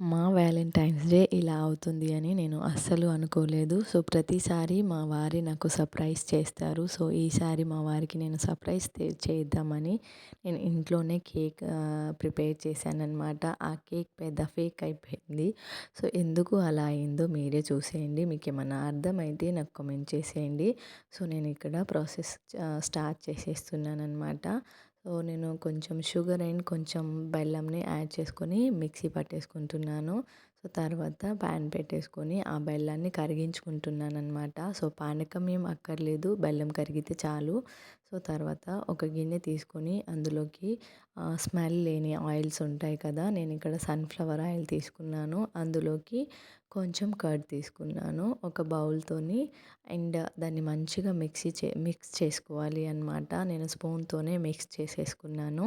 మా Valentine's day ఇలా అవుతుంది అని నేను అస్సలు అనుకోలేదు. సో ప్రతిసారి మా వారి నాకు సర్ప్రైజ్ చేస్తారు. సో ఈసారి మా వారికి నేను సర్ప్రైజ్ చేద్దామని నేను ఇంట్లోనే కేక్ ప్రిపేర్ చేశాను అనమాట ఆ కేక్ పెద్ద ఫేక్ అయిపోయింది. సో ఎందుకు అలా అయిందో మీరే చూసేయండి. మీకు ఏమైనా అర్థమైతే నాకు కామెంట్ చేసేయండి. సో నేను ఇక్కడ ప్రాసెస్ స్టార్ట్ చేసేస్తున్నాను అనమాట సో నేను కొంచెం షుగర్ అండ్ కొంచెం బెల్లంని యాడ్ చేసుకొని మిక్సీ పట్టేసుకుంటున్నాను. సో తర్వాత ప్యాన్ పెట్టేసుకొని ఆ బెల్లాన్ని కరిగించుకుంటున్నాను అనమాట సో పానకం ఏం అక్కర్లేదు బెల్లం కరిగితే చాలు. సో తర్వాత ఒక గిన్నె తీసుకొని అందులోకి స్మెల్ లేని ఆయిల్స్ ఉంటాయి కదా నేను ఇక్కడ సన్ఫ్లవర్ ఆయిల్ తీసుకున్నాను. అందులోకి కొంచెం కర్డ్ తీసుకున్నాను. ఒక బౌల్తోని అండ్ దాన్ని మంచిగా మిక్సీ చే మిక్స్ చేసుకోవాలి అనమాట నేను స్పూన్తోనే మిక్స్ చేసేసుకున్నాను.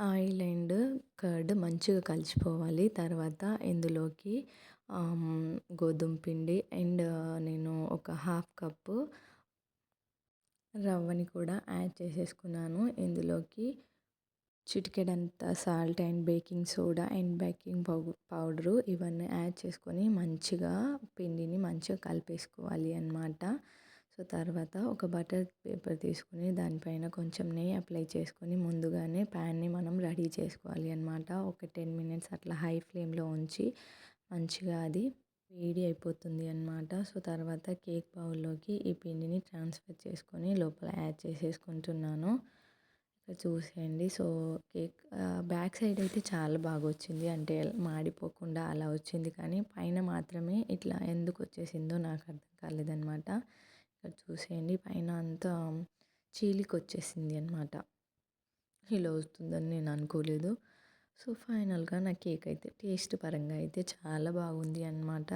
ఆయిల్ అండ్ కర్డ్ మంచిగా కలిసిపోవాలి. తర్వాత ఇందులోకి గోధుమ పిండి అండ్ నేను ఒక హాఫ్ కప్పు రవ్వని కూడా యాడ్ చేసేసుకున్నాను. ఇందులోకి చిటికెడంత salt and baking soda and baking pow powder ఇవన్నీ యాడ్ చేసుకొని మంచిగా పిండిని మంచిగా కలిపేసుకోవాలి అనమాట సో తర్వాత ఒక బటర్ పేపర్ తీసుకుని దానిపైన కొంచెం నెయ్యి అప్లై చేసుకొని ముందుగానే ప్యాన్ రెడీ చేసుకోవాలి అనమాట ఒక టెన్ మినిట్స్ అట్లా హై ఫ్లేమ్లో ఉంచి మంచిగా అది వేడి అయిపోతుంది అనమాట సో తర్వాత కేక్ బౌల్లోకి ఈ పిండిని ట్రాన్స్ఫర్ చేసుకొని లోపల యాడ్ చేసేసుకుంటున్నాను. ఇక్కడ చూసేయండి. సో కేక్ బ్యాక్ సైడ్ అయితే చాలా బాగా వచ్చింది. అంటే మాడిపోకుండా అలా వచ్చింది. కానీ పైన మాత్రమే ఇట్లా ఎందుకు వచ్చేసిందో నాకు అర్థం కాలేదనమాట ఇక్కడ చూసేయండి. పైన అంతా చీలికి వచ్చేసింది అనమాట ఇలా వస్తుందని నేను అనుకోలేదు. సో ఫైనల్గా నా కేక్ అయితే టేస్ట్ పరంగా అయితే చాలా బాగుంది అనమాట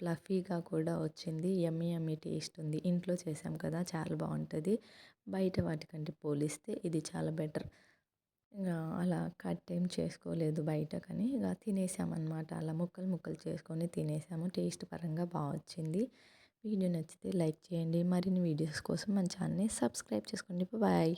ఫ్లఫీగా కూడా వచ్చింది. యమ్మీ యమ్మీ టేస్ట్ ఉంది. ఇంట్లో చేసాం కదా చాలా బాగుంటుంది. బయట వాటికంటే పోలిస్తే ఇది చాలా బెటర్. ఇంకా అలా కట్ ఏం చేసుకోలేదు బయట కానీ ఇక తినేసామన్నమాట అలా ముక్కలు ముక్కలు చేసుకొని తినేసాము. టేస్ట్ పరంగా బాగా వచ్చింది. వీడియో నచ్చితే లైక్ చేయండి. మరిన్ని వీడియోస్ కోసం మన ఛానల్ని సబ్స్క్రైబ్ చేసుకోండి. బాయ్.